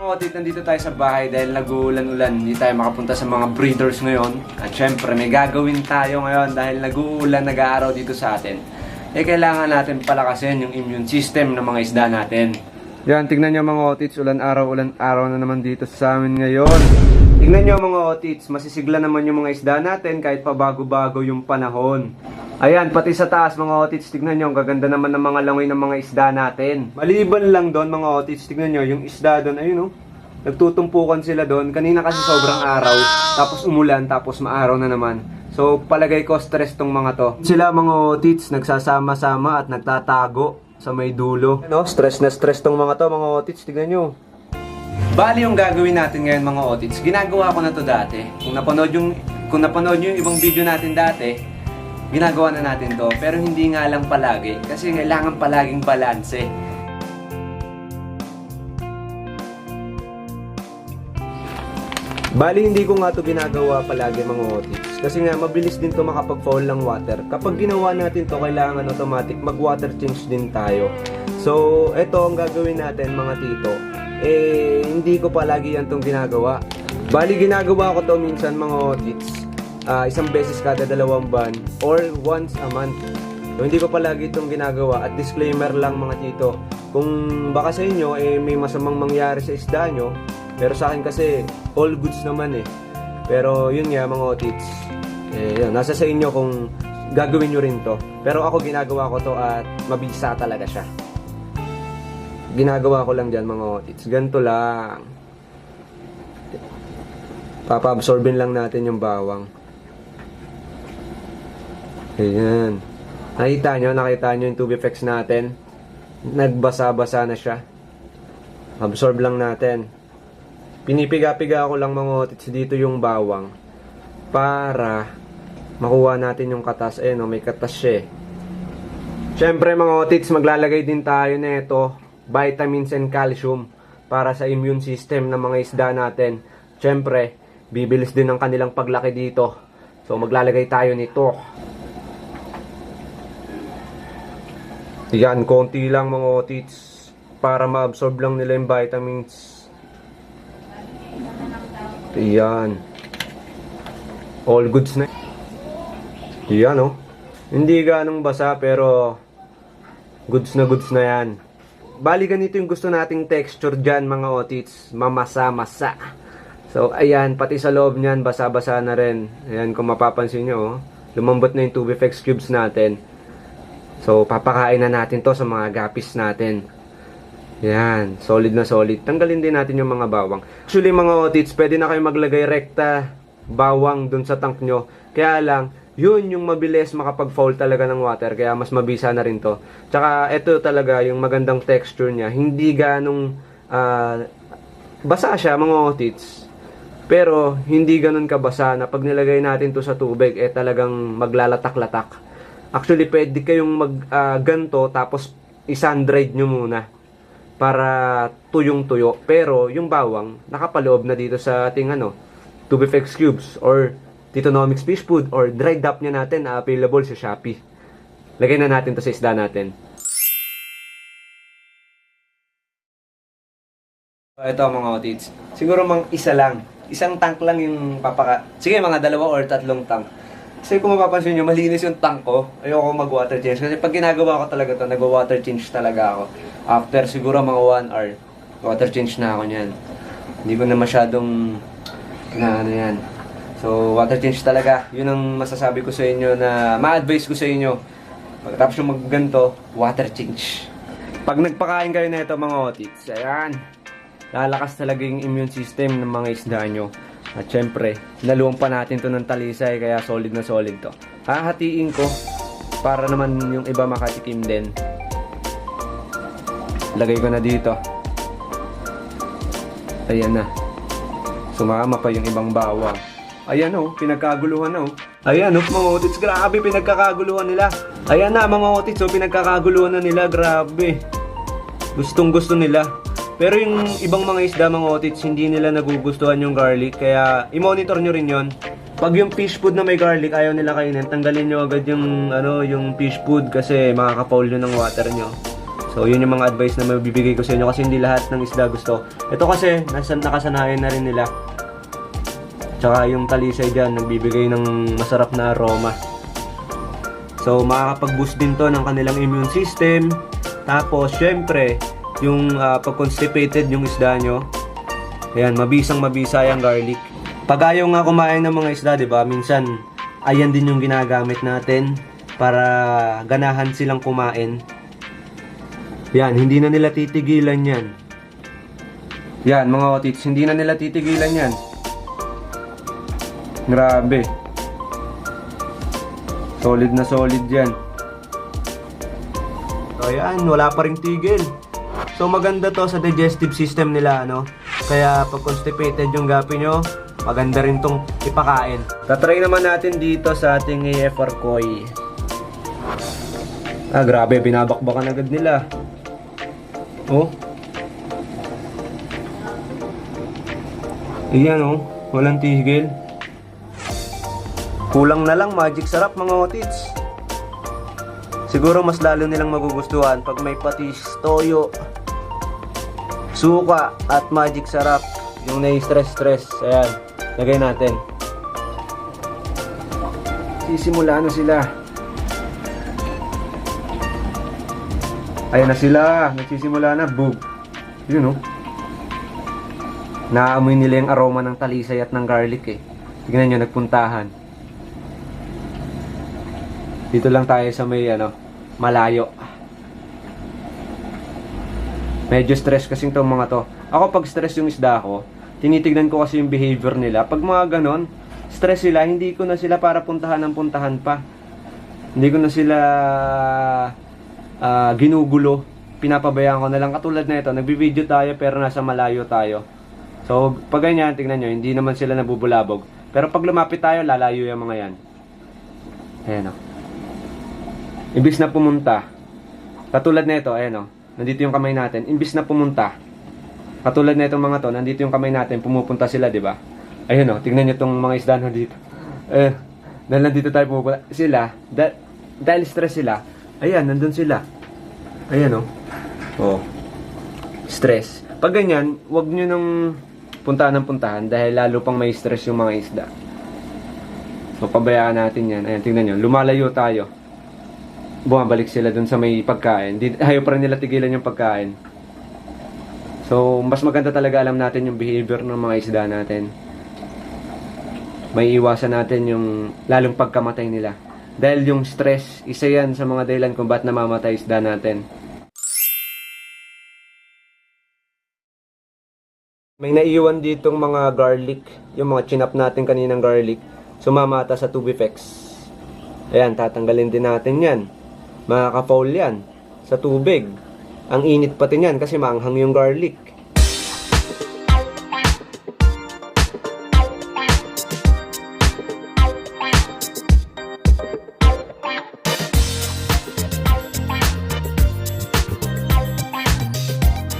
otit, nandito tayo sa bahay dahil nag-uulan-ulan. Hindi tayo makapunta sa mga breeders ngayon. At syempre, may gagawin tayo ngayon dahil nag-uulan, nag-aaraw dito sa atin. Eh, kailangan natin palakasin yung immune system ng mga isda natin. Yan, tignan nyo mga otits, ulan araw, ulan araw na naman dito sa amin ngayon. Tignan nyo mga otits, masisigla naman yung mga isda natin kahit pa bago-bago yung panahon. Ayan, pati sa taas mga otits, tignan nyo, ang gaganda naman ng mga langoy ng mga isda natin. Maliban lang doon mga otits, tignan nyo, yung isda doon, ayun oh. Nagtutumpukan sila doon. Kanina kasi sobrang araw, tapos umulan, tapos maaraw na naman. So, palagay ko stress tong mga to. Sila mga otits, nagsasama-sama at nagtatago sa may dulo. Ano, stress na stress tong mga to, mga otits, tignan nyo. Bali yung gagawin natin ngayon mga otits, ginagawa ko na to dati. Kung napanood yung kung napanood yung ibang video natin dati, ginagawa na natin to. Pero hindi nga lang palagi kasi kailangan palaging balanse. Bali, hindi ko nga to ginagawa palagi mga otits. Kasi nga, mabilis din to makapag-fall ng water. Kapag ginawa natin to, kailangan automatic mag-water change din tayo. So, ito ang gagawin natin mga tito. Eh, hindi ko palagi yan tong ginagawa. Bali, ginagawa ko to minsan mga otits. Ah, isang beses kada dalawang buwan or once a month. So, hindi ko palagi itong ginagawa. At disclaimer lang mga tito. Kung baka sa inyo, eh, may masamang mangyari sa isda nyo, pero sa akin kasi, all goods naman eh. Pero yun nga mga otits, eh, nasa sa inyo kung gagawin nyo rin to. Pero ako ginagawa ko to at mabisa talaga siya. Ginagawa ko lang dyan mga otits. Ganito lang. Papa-absorbin lang natin yung bawang. Ayan. Nakita nyo, nakita nyo yung tube effects natin. Nagbasa-basa na siya. Absorb lang natin. Pinipiga-piga ko lang mga otits dito yung bawang para makuha natin yung katas. Eh, no, may katas siya eh. Siyempre mga otits, maglalagay din tayo nito vitamins and calcium para sa immune system ng mga isda natin. Siyempre, bibilis din ang kanilang paglaki dito. So maglalagay tayo nito. Yan, konti lang mga otits para ma-absorb lang nila yung vitamins. Yan. All goods na. Yan oh. Hindi ganong basa pero goods na goods na yan. Bali ganito yung gusto nating texture dyan mga otits. Mamasa-masa. So ayan, pati sa loob niyan basa-basa na rin. Ayan kung mapapansin nyo oh. Lumambot na yung tube effects cubes natin. So papakain na natin to sa mga gapis natin. Yan, solid na solid. Tanggalin din natin yung mga bawang. Actually mga otits, pwede na kayo maglagay rekta bawang dun sa tank nyo. Kaya lang, yun yung mabilis makapag-fall talaga ng water. Kaya mas mabisa na rin to. Tsaka ito talaga yung magandang texture niya. Hindi ganong ah, basa siya mga otits. Pero hindi ganun kabasa na pag nilagay natin to sa tubig, eh talagang maglalatak-latak. Actually, pwede kayong mag ah, ganto tapos isan-dried nyo muna para tuyong tuyo. Pero yung bawang, nakapaloob na dito sa ating ano, Tubifex Cubes or Titonomics Fish Food or dried up niya natin na available sa Shopee. Lagay na natin to sa isda natin. Ito mga otits. Siguro mang isa lang. Isang tank lang yung papaka... Sige, mga dalawa or tatlong tank. Kasi kung mapapansin nyo, malinis yung tank ko. Ayoko mag-water change. Kasi pag ginagawa ko talaga to, nag-water change talaga ako. After siguro mga 1 hour, water change na ako niyan. Hindi ko na masyadong na ano yan. So, water change talaga. Yun ang masasabi ko sa inyo na ma-advise ko sa inyo. Pagkatapos yung magganto, water change. Pag nagpakain kayo na ito mga otits, ayan, lalakas talaga yung immune system ng mga isda nyo. At syempre, naluwang pa natin to ng talisay kaya solid na solid to. Hahatiin ko para naman yung iba makatikim din. Lagay ko na dito. Ayan na. Sumama pa yung ibang bawang. Ayan oh, pinagkaguluhan na oh. Ayan oh, mga otits, grabe pinagkakaguluhan nila. Ayan na mga otits oh, pinagkakaguluhan na nila, grabe. Gustong gusto nila. Pero yung ibang mga isda, mga otits, hindi nila nagugustuhan yung garlic. Kaya, i-monitor nyo rin yon. Pag yung fish food na may garlic, ayaw nila kainin, tanggalin nyo agad yung, ano, yung fish food kasi makaka-foul nyo ng water nyo. So, yun yung mga advice na mabibigay ko sa inyo kasi hindi lahat ng isda gusto. Ito kasi, nasa, nakasanayan na rin nila. Tsaka yung talisay dyan, nagbibigay ng masarap na aroma. So, makakapag-boost din to ng kanilang immune system. Tapos, syempre, yung ah, pag-constipated yung isda nyo. Ayan, mabisang mabisa yung garlic. Pag ayaw nga kumain ng mga isda, di ba? Minsan, ayan din yung ginagamit natin para ganahan silang kumain. Yan, hindi na nila titigilan yan. Yan, mga otits, hindi na nila titigilan yan. Grabe. Solid na solid yan. So, ayan, wala pa rin tigil. So, maganda to sa digestive system nila, ano? Kaya, pag constipated yung gapi nyo, maganda rin tong ipakain. Tatry naman natin dito sa ating AFR koi. Ah, grabe, binabakbakan agad nila. Oh. Iyan oh, walang tigil. Kulang na lang magic sarap mga otits. Siguro mas lalo nilang magugustuhan pag may patis, toyo, suka at magic sarap. Yung nai-stress-stress. Ayan, lagay natin. Sisimula na sila. Ayan na sila. Nagsisimula na. Boom. Yun oh. Naamoy nila yung aroma ng talisay at ng garlic eh. Tignan nyo, nagpuntahan. Dito lang tayo sa may ano, malayo. Medyo stress kasi itong mga to. Ako pag stress yung isda ko, tinitignan ko kasi yung behavior nila. Pag mga ganon, stress sila, hindi ko na sila para puntahan ng puntahan pa. Hindi ko na sila ah, ginugulo. Pinapabayaan ko na lang. Katulad na ito, nagbibideo tayo pero nasa malayo tayo. So, pag ganyan, tingnan nyo, hindi naman sila nabubulabog. Pero pag lumapit tayo, lalayo yung mga yan. Ayan o. Imbis na pumunta, katulad na ito, ayan o, nandito yung kamay natin, imbis na pumunta, katulad na itong mga to, nandito yung kamay natin, pumupunta sila, di ba? Ayun o, tingnan nyo itong mga isda na dito. Eh, dahil nandito tayo pumupunta, sila, da- dahil stress sila, ayan, nandun sila. Ayan o. Oh. Stress. Pag ganyan, wag nyo nang puntahan ng puntahan dahil lalo pang may stress yung mga isda. So, pabayaan natin yan. Ayan, tingnan nyo. Lumalayo tayo. Bumabalik sila dun sa may pagkain. Di, ayaw pa rin nila tigilan yung pagkain. So, mas maganda talaga alam natin yung behavior ng mga isda natin. May iwasan natin yung lalong pagkamatay nila. Dahil yung stress, isa yan sa mga dahilan kung ba't namamatay isda natin. May naiwan ditong mga garlic, yung mga chinap natin kaninang garlic, sumamata sa tubifex. Ayan, tatanggalin din natin yan. Makaka-foul yan sa tubig. Ang init pati niyan kasi maanghang yung garlic.